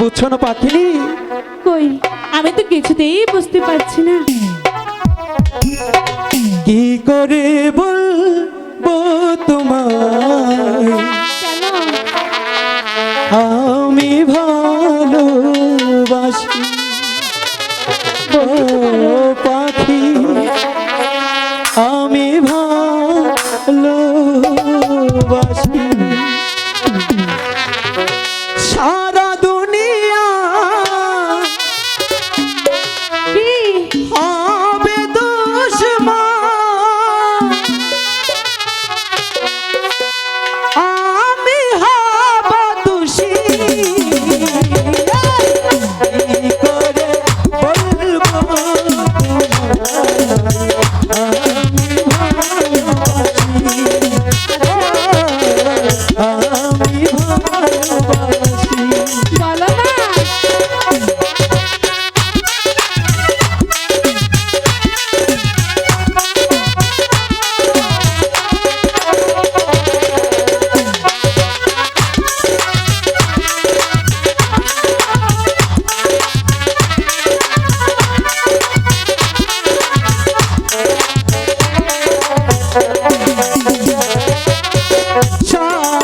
বুঝছ না পাখিনি? কই? আমি তো কিছুতেই বুঝতে পারছি না। কি করে বলব তোমায়? কেন আমি ভালোবাসি। ও পাখি আমি ভালোবাসি। সব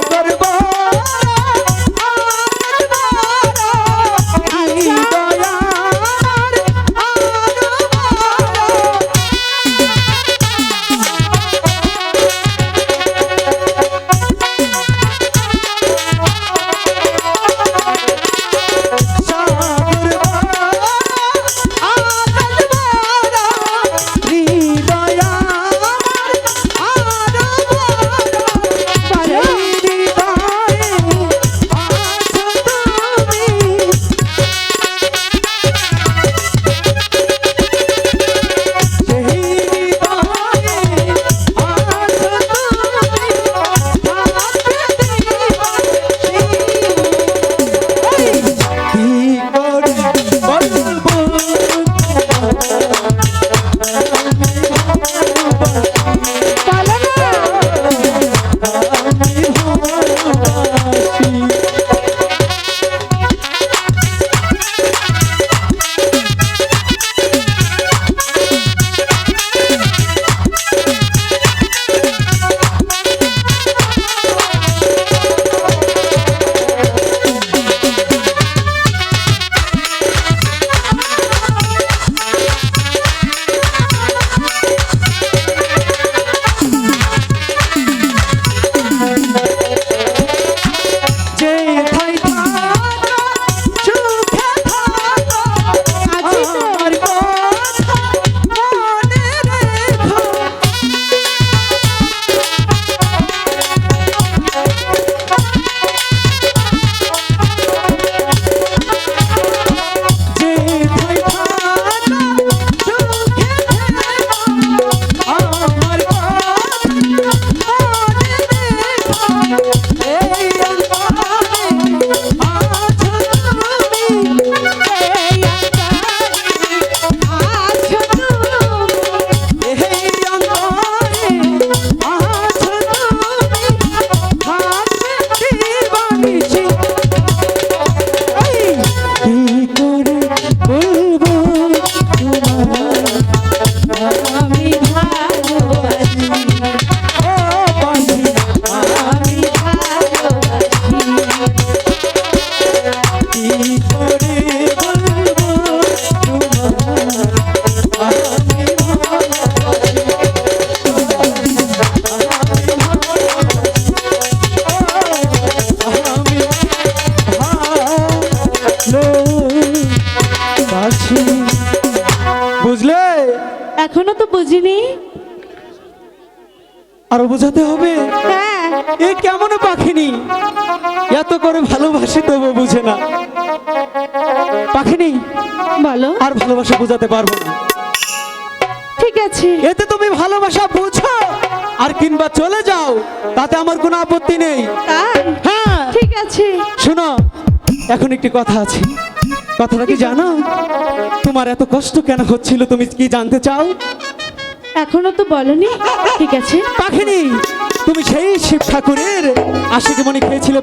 করে ভালোবাসি বুঝলে? এখনও তো বুঝিনি। আরও বোঝাতে হবে? হ্যাঁ। এ কেমন পাখিনি? এত করে ভালোবাসি তবু বুঝে না। পাখিনি? বলো। আর ভালোবাসা বোঝাতে পারব না। ঠিক আছে। এতে তুমি ভালোবাসা বুঝো। আর কিংবা চলে যাও তাতে আমার কোনো আপত্তি নেই। হ্যাঁ। ঠিক আছে। শোনো এখন একটি কথা আছে। কথাটা কি জানো? তোমার এত কষ্ট কেন হচ্ছিল তুমি কি জানতে চাও? এখনও তো বলনি ঠিক আছে। পাখিনি তুমি সেই শিব ঠাকুরের আশিক মনি খেয়েছিলে